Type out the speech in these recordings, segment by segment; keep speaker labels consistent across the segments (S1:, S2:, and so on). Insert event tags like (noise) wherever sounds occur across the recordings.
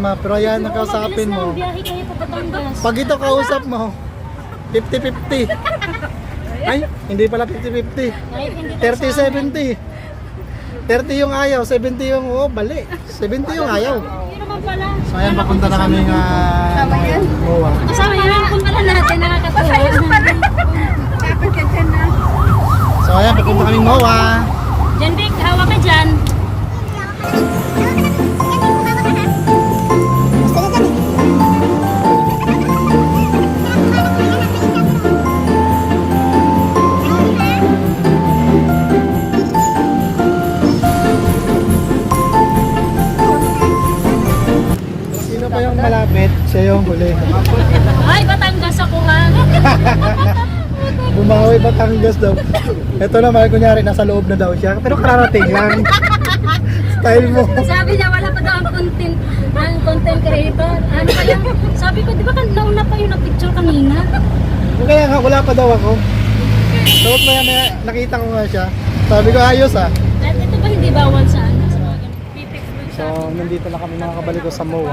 S1: problema. Pero ayan, nakausapin mo.
S2: Biyahe kayo pa Batangas.
S1: Pag ito kausap mo, 50-50. (laughs) Ay, hindi pala 50-50.
S2: Kahit hindi tayo sa-
S1: 30-70. 30 yung ayaw, 70 yung oh, bali. 70 yung ayaw.
S2: Yun naman pala.
S1: So ayan, papunta na kami nga
S3: Tama yan.
S1: MOA.
S2: Kasama yun ang punta na natin, nakakatuwa.
S3: Dapat ka dyan na.
S1: So ayan, papunta kami MOA.
S2: Jan Vic, hawa ka dyan.
S1: Malapit? Siya yung huli.
S2: Ay, Batangas ako nga. (laughs)
S1: Bumawi Batangas daw. Ito naman, kunyari, nasa loob na daw siya. Pero kararating lang. (laughs) Style mo.
S2: Sabi niya, wala pa daw ang content, ang content creator. Ano yung, sabi ko, di ba kan nauna pa yung na-picture kanina?
S1: Kaya nga, wala pa daw ako. Tapos maya maya, nakita ko nga siya. Sabi ko, ayos ah.
S2: At ito ba hindi bawal sa ano?
S1: So, nandito na kami mga kabalik ko sa MOA.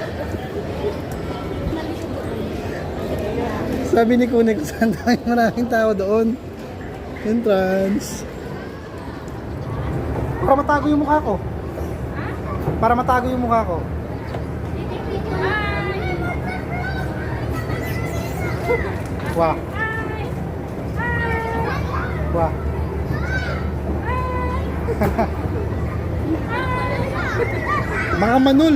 S1: Sabi ni Kunik, saan tayo maraming tao doon? Entrance. Para matago yung mukha ko. Para matago yung mukha ko. Wah. Wah. (laughs) Mga manul.